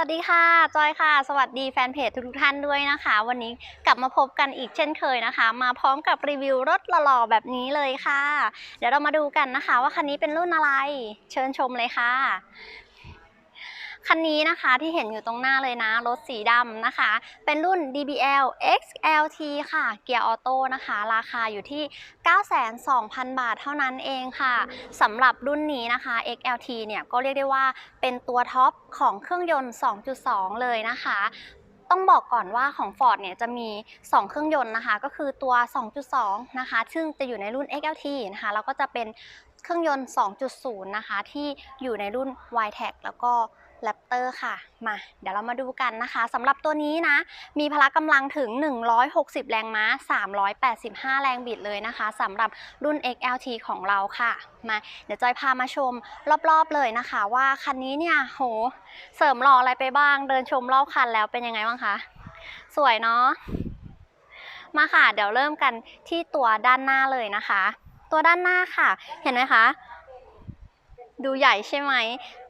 วัสดีค่ะ จอยค่ะ สวัสดีแฟนเพจทุกท่านด้วยนะคะ วันนี้กลับมาพบกันอีกเช่นเคยนะคะ มาพร้อมกับรีวิวรถหล่อๆแบบนี้เลยค่ะ เดี๋ยวเรามาดูกันนะคะ ว่าคันนี้เป็นรุ่นอะไร เชิญชมเลยค่ะ คันนี้นะคะที่เห็นอยู่ตรงหน้าเลยนะ รถสีดำนะคะ เป็นรุ่น DBL XLT ค่ะ เกียร์ออโต้นะคะ ราคาอยู่ที่ 92,000 บาทเท่านั้นเองค่ะสำหรับรุ่นนี้นะคะ XLT เนี่ยก็เรียกได้ว่าเป็นตัวท็อปของเครื่องยนต์ 2.2 เลยนะคะต้องบอกก่อนว่าของ Ford เนี่ยจะมี 2 เครื่องยนต์นะคะ ก็คือตัว 2.2 นะคะ ซึ่งจะอยู่ในรุ่น XLT นะคะ แล้วก็จะเป็นเครื่องยนต์ 2.0 นะคะ ที่อยู่ในรุ่น y-Tech แล้วก็ Raptor ค่ะ มาเดี๋ยวเรามาดูกันนะคะสำหรับตัวนี้นะ มีพละกำลังถึง 160 แรงม้า 385 แรงบิดเลยนะคะสำหรับรุ่น XLT ของเราค่ะ มาเดี๋ยวจอยพามาชมรอบๆเลยนะคะ ว่าคันนี้เนี่ยโห เสริมหล่ออะไรไปบ้าง เดินชมรอบคันแล้วเป็นยังไงบ้างคะ สวยเนาะมาค่ะ เดี๋ยวเริ่มกันที่ตัวด้านหน้าเลยนะคะ ตัวด้านหน้าค่ะ เห็นไหมคะดูใหญ่ใช่ไหม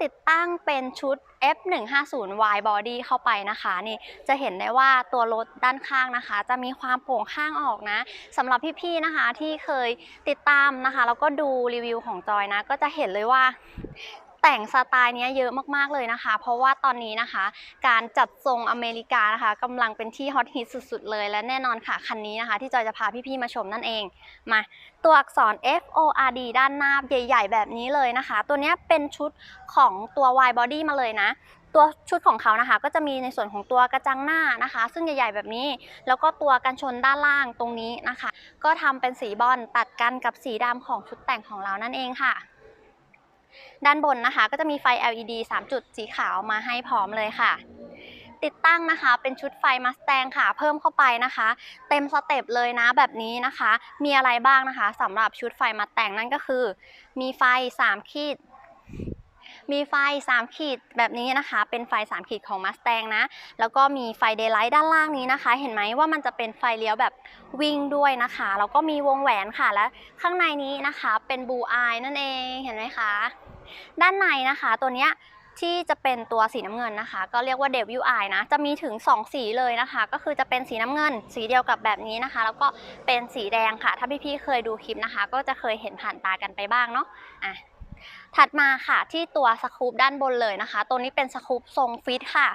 ติดตั้งเป็นชุด F150Y Body เข้าไปนะคะนี่จะเห็นได้ว่าตัวรถด้านข้างนะคะ จะมีความโปร่งข้างออกนะสำหรับพี่ๆนะคะที่เคยติดตามนะคะแล้วก็ดูรีวิวของจอยนะก็จะเห็นเลยว่า แต่งสไตล์นี้เยอะมากๆเลยนะคะ เพราะว่าตอนนี้นะคะ การจัดทรงอเมริกานะคะกำลังเป็นที่ฮอตฮิตสุดๆ เลยและแน่นอนค่ะคันนี้นะคะ ที่จอยจะพาพี่ๆมาชมนั่นเองมาตัวอักษร F O R D ด้านหน้าใหญ่ ๆ แบบนี้เลยนะคะ ตัวนี้เป็นชุดของตัว Y Body มาเลยนะตัวชุดของเขานะคะ ก็จะมีในส่วนของตัวกระจังหน้านะคะ ซึ่งใหญ่ ๆ แบบนี้ แล้วก็ตัวกันชนด้านล่างตรงนี้นะคะ ก็ทำเป็นสีบอลตัดกันกับสีดำของชุดแต่งของเรานั่นเองค่ะ ด้านบนนะคะ ก็จะมีไฟ LED 3 จุดสีขาวมาให้พร้อมเลยค่ะ ติดตั้งนะคะ เป็นชุดไฟมัสแตงค่ะ เพิ่มเข้าไปนะคะ เต็มสเต็ปเลยนะแบบนี้นะคะ มีอะไรบ้างนะคะสำหรับชุดไฟมัสแตงนั่นก็คือ มีไฟ 3 ขีดมีไฟ 3 ขีดแบบนี้นะคะ เป็นไฟ 3 ขีดของ Mustang นะ แล้วก็มีไฟเดย์ไลท์ด้านล่างนี้นะคะ เห็นไหมว่ามันจะเป็นไฟเลี้ยวแบบวิ่งด้วยนะคะ แล้วก็มีวงแหวนค่ะ และข้างในนี้นะคะ เป็นบูอายนั่นเอง เห็นไหมคะ ด้านในนะคะ ตัวเนี้ยที่จะเป็นตัวสีน้ำเงินนะคะ ก็เรียกว่า Devil Eye นะ จะมีถึง 2 สีเลยนะคะ ก็คือจะเป็นสีน้ำเงิน สีเดียวกับแบบนี้นะคะ แล้วก็เป็นสีแดงค่ะ ถ้าพี่ๆเคยดูคลิปนะคะ ก็จะเคยเห็นผ่านตากันไปบ้างเนาะอะถัดมาค่ะที่ตัวสคูปด้านบนเลยนะคะ ตัวนี้เป็นสคูปทรงฟิตค่ะ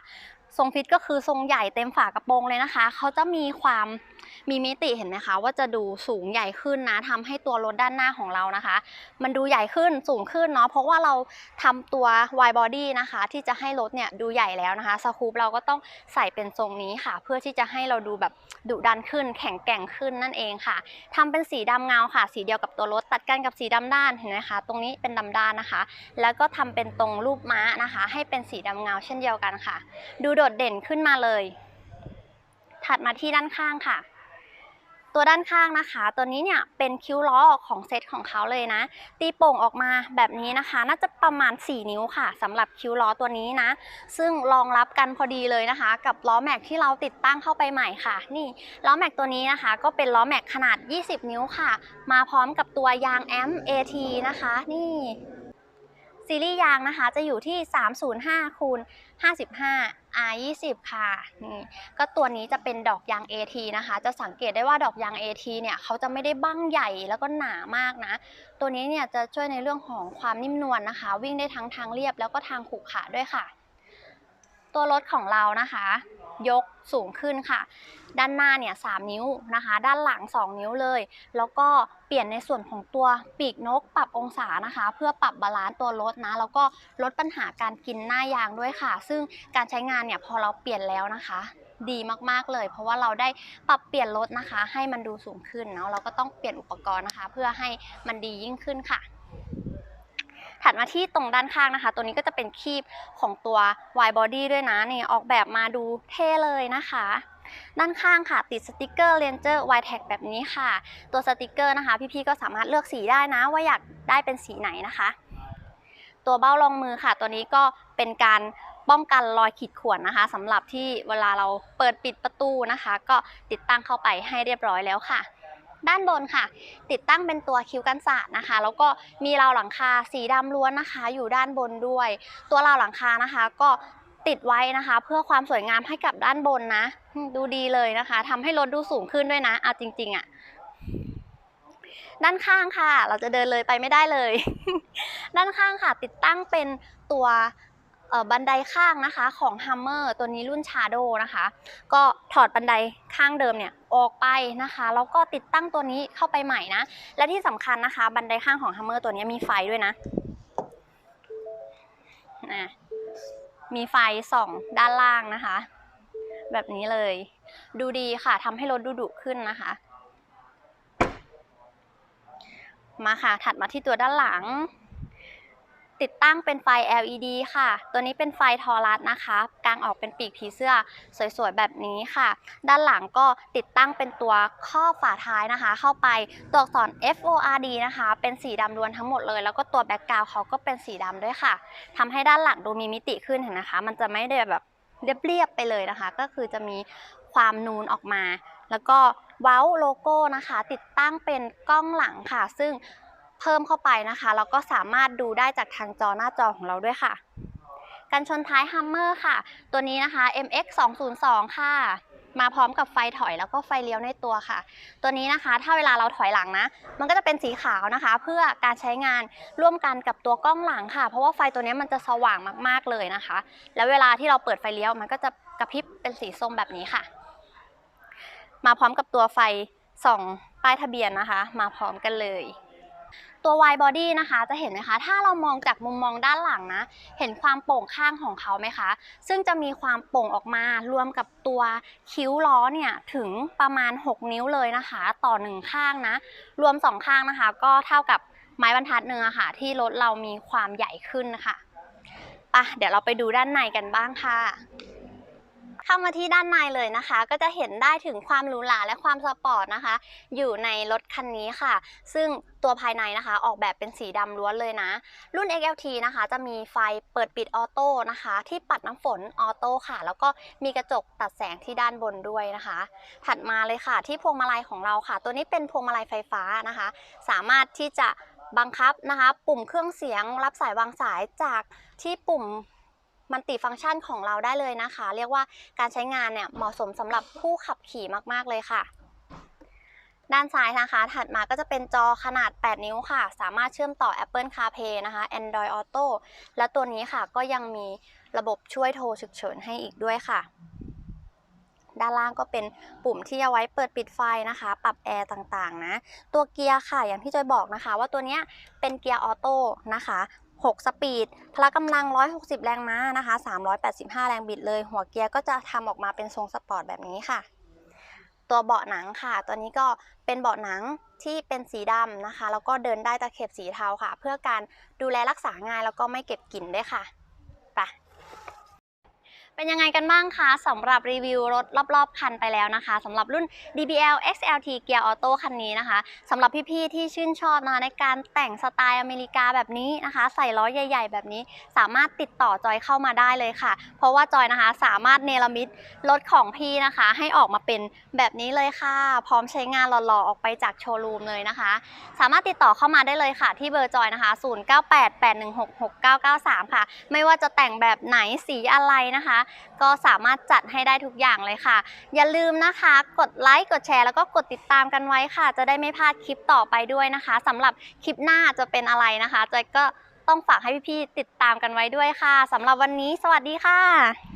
ทรงฟิตก็คือทรงใหญ่เต็มฝากระโปรงเลยนะคะ เขาจะมีความมีมิติเห็นไหมคะ ว่าจะดูสูงใหญ่ขึ้นนะทำให้ตัวรถด้านหน้าของเรานะคะ มันดูใหญ่ขึ้นสูงขึ้นเนาะเพราะว่าเราทำตัว wide body นะคะ ที่จะให้รถเนี่ยดูใหญ่แล้วนะคะสคูปเราก็ต้องใส่เป็นทรงนี้ค่ะ เพื่อที่จะให้เราดูแบบดุดันขึ้น แข็งแกร่งขึ้นนั่นเองค่ะทำเป็นสีดำเงาค่ะ สีเดียวกับตัวรถตัดกันกับสีดำด้านเห็นไหมคะตรงนี้เป็นดำด้านนะคะ แล้วก็ทำเป็นตรงรูปม้านะคะ ให้เป็นสีดำเงาเช่นเดียวกันค่ะ ดูโดดเด่นขึ้นมาเลย ถัดมาที่ด้านข้างค่ะ ตัวด้านข้างนะคะ ตัวนี้เนี่ยเป็นคิ้วล้อของเซตของเขาเลยนะ ตีโป่งออกมาแบบนี้นะคะ น่าจะประมาณ 4 นิ้วค่ะสำหรับคิ้วล้อตัวนี้นะ ซึ่งรองรับกันพอดีเลยนะคะ กับล้อแม็กที่เราติดตั้งเข้าไปใหม่ค่ะ นี่ล้อแม็กตัวนี้นะคะ ก็เป็นล้อแม็กขนาด 20 นิ้วค่ะ มาพร้อมกับตัวยางแอม AT นะคะ นี่ ซีรีส์ยางนะคะจะอยู่ที่ 305คูณ55 R20 ค่ะนี่ก็ตัวนี้จะเป็นดอกยาง AT นะคะ จะสังเกตได้ว่าดอกยาง AT เนี่ยเขาจะไม่ได้บั้งใหญ่แล้วก็หนามากนะ ตัวนี้เนี่ยจะช่วยในเรื่องของความนิ่มนวลนะคะ วิ่งได้ทั้งทางเรียบแล้วก็ทางขรุขระด้วยค่ะ ตัวรถของเรานะคะ ยกสูงขึ้นค่ะ ด้านหน้าเนี่ย3นิ้วนะคะ ด้านหลัง 2 นิ้วเลย แล้วก็เปลี่ยนในส่วนของตัวปีกนกปรับองศานะคะ เพื่อปรับบาลานซ์ตัวรถนะ แล้วก็ลดปัญหาการกินหน้ายางด้วยค่ะ ซึ่งการใช้งานเนี่ยพอเราเปลี่ยนแล้วนะคะดีมากๆเลย เพราะว่าเราได้ปรับเปลี่ยนรถนะคะ ให้มันดูสูงขึ้นเนาะเราก็ต้องเปลี่ยนอุปกรณ์นะคะ เพื่อให้มันดียิ่งขึ้นค่ะ ถัดมาที่ตรงด้านข้างนะคะ ตัวนี้ก็จะเป็นคีบของตัว Y body ด้วยนะนี่ออกแบบมาดูเท่เลยนะคะด้านข้างค่ะติดสติกเกอร์ Ranger Y Tag แบบนี้ค่ะ ตัวสติกเกอร์นะคะ พี่ๆก็สามารถเลือกสีได้นะ ว่าอยากได้เป็นสีไหนนะคะ ตัวเบ้ารองมือค่ะ ตัวนี้ก็เป็นการป้องกันรอยขีดข่วนนะคะสำหรับที่เวลาเราเปิดปิดประตูนะคะ ก็ติดตั้งเข้าไปให้เรียบร้อยแล้วค่ะ ด้านบนค่ะ ติดตั้งเป็นตัวคิ้วกันศาสตร์นะคะ แล้วก็มีราวหลังคาสีดำล้วนนะคะ อยู่ด้านบนด้วย ตัวราวหลังคานะคะ ก็ติดไว้นะคะ เพื่อความสวยงามให้กับด้านบนนะ ดูดีเลยนะคะทำให้รถดูสูงขึ้นด้วยนะเอาจริง ๆอะ่ะด้านข้างค่ะ เราจะเดินเลยไปไม่ได้เลย ด้านข้างค่ะ ติดตั้งเป็นตัว บันไดข้างนะคะของ Hummer ตัวนี้รุ่น Shadow นะคะ ก็ถอดบันไดข้างเดิมเนี่ยออกไปนะคะแล้วก็ติดตั้งตัวนี้เข้าไปใหม่นะ และที่สำคัญนะคะ บันไดข้างของ Hummer ตัวนี้มีไฟด้วยนะนะมีไฟส่องด้านล่างนะคะ แบบนี้เลย ดูดีค่ะทำให้รถดูดุขึ้นนะคะ มาค่ะถัดมาที่ตัวด้านหลัง ติดตั้งเป็นไฟ LED ค่ะ ตัวนี้เป็นไฟทอรัสนะคะกางออกเป็นปีกผีเสื้อสวยๆแบบนี้ค่ะ ด้านหลังก็ติดตั้งเป็นตัวครอฝาท้ายนะคะ เข้าไปตัวอักษร FORD นะคะ เป็นสีดำล้วนทั้งหมดเลย แล้วก็ตัวแบ็กกราวเขาก็เป็นสีดำด้วยค่ะทำให้ด้านหลังดูมีมิติขึ้นเห็นนะคะ มันจะไม่ได้แบบเรียบๆไปเลยนะคะ ก็คือจะมีความนูนออกมา แล้วก็เว้าโลโก้นะคะ ติดตั้งเป็นกล้องหลังค่ะ ซึ่ง เพิ่มเข้าไปนะคะ แล้วก็สามารถดูได้จากทางจอหน้าจอของเราด้วยค่ะ กันชนท้าย Hummer ค่ะ ตัวนี้นะคะ MX 202ค่ะ มาพร้อมกับไฟถอยแล้วก็ไฟเลี้ยวในตัวค่ะ ตัวนี้นะคะ ถ้าเวลาเราถอยหลังนะ มันก็จะเป็นสีขาวนะคะ เพื่อการใช้งานร่วมกันกับตัวกล้องหลังค่ะ เพราะว่าไฟตัวนี้มันจะสว่างมากๆเลยนะคะ แล้วเวลาที่เราเปิดไฟเลี้ยวมันก็จะกระพริบเป็นสีส้มแบบนี้ค่ะ มาพร้อมกับตัวไฟส่องป้ายทะเบียนนะคะ มาพร้อมกันเลย ตัว wide body นะคะ จะเห็นไหมคะ ถ้าเรามองจากมุมมองด้านหลังนะ เห็นความโป่งข้างของเขาไหมคะ ซึ่งจะมีความโป่งออกมารวมกับตัวคิ้วล้อเนี่ย ถึงประมาณ 6 นิ้วเลยนะคะ ต่อหนึ่งข้างนะ รวม 2 ข้างนะคะ ก็เท่ากับไม้บรรทัดหนึ่งอค่ะ ที่รถเรามีความใหญ่ขึ้นนะคะปะเดี๋ยวเราไปดูด้านในกันบ้างค่ะ เข้ามาที่ด้านในเลยนะคะ ก็จะเห็นได้ถึงความหรูหราและความสปอร์ตนะคะ อยู่ในรถคันนี้ค่ะ ซึ่งตัวภายในนะคะ ออกแบบเป็นสีดำล้วนเลยนะ รุ่น XLT นะคะ จะมีไฟเปิดปิดออโต้นะคะ ที่ปัดน้ำฝนออโต้ค่ะ แล้วก็มีกระจกตัดแสงที่ด้านบนด้วยนะคะ ถัดมาเลยค่ะที่พวงมาลัยของเราค่ะ ตัวนี้เป็นพวงมาลัยไฟฟ้านะคะ สามารถที่จะบังคับนะคะ ปุ่มเครื่องเสียงรับสายวางสายจากที่ปุ่ม มันติฟังก์ชันของเราได้เลยนะคะ เรียกว่าการใช้งานเนี่ยเหมาะสมสำหรับผู้ขับขี่มากๆเลยค่ะ ด้านซ้ายนะคะ ถัดมาก็จะเป็นจอขนาด 8 นิ้วค่ะ สามารถเชื่อมต่อ Apple CarPlay นะคะ Android Auto และตัวนี้ค่ะก็ยังมีระบบช่วยโทรฉุกเฉินให้อีกด้วยค่ะด้านล่างก็เป็นปุ่มที่เอาไว้เปิดปิดไฟนะคะ ปรับแอร์ต่างๆนะ ตัวเกียร์ค่ะอย่างที่จอยบอกนะคะ ว่าตัวเนี้ยเป็นเกียร์ออโต้นะคะ 6 สปีด พละกำลัง 160 แรงม้านะคะ 385 แรงบิดเลย หัวเกียร์ก็จะทำออกมาเป็นทรงสปอร์ตแบบนี้ค่ะ ตัวเบาะหนังค่ะ ตัวนี้ก็เป็นเบาะหนังที่เป็นสีดำนะคะ แล้วก็เดินได้ตะเข็บสีเทาค่ะ เพื่อการดูแลรักษาง่ายแล้วก็ไม่เก็บกลิ่นด้วยค่ะ เป็นยังไงกันบ้างคะสำหรับรีวิวรถรอบๆ คันไปแล้วนะคะสำหรับรุ่น DBL XLT Gear Auto คันนี้นะคะสำหรับพี่ๆที่ชื่นชอบนะคะในการแต่งสไตล์อเมริกาแบบนี้นะคะ ใส่ล้อใหญ่ ๆ แบบนี้ สามารถติดต่อจอยเข้ามาได้เลยค่ะ เพราะว่าจอยนะคะสามารถเนรมิตรถของพี่นะคะ ให้ออกมาเป็นแบบนี้เลยค่ะ พร้อมใช้งานหล่อๆออกไปจากโชว์รูมเลยนะคะ สามารถติดต่อเข้ามาได้เลยค่ะ ที่เบอร์จอยนะคะ 0988166993 ค่ะ ไม่ว่าจะแต่งแบบไหนสีอะไรนะคะก็สามารถจัดให้ได้ทุกอย่างเลยค่ะ อย่าลืมนะคะ กดไลค์กดแชร์แล้วก็กดติดตามกันไว้ค่ะ จะได้ไม่พลาดคลิปต่อไปด้วยนะคะสำหรับคลิปหน้าจะเป็นอะไรนะคะจอยก็ต้องฝากให้พี่ๆติดตามกันไว้ด้วยค่ะสำหรับวันนี้ สวัสดีค่ะ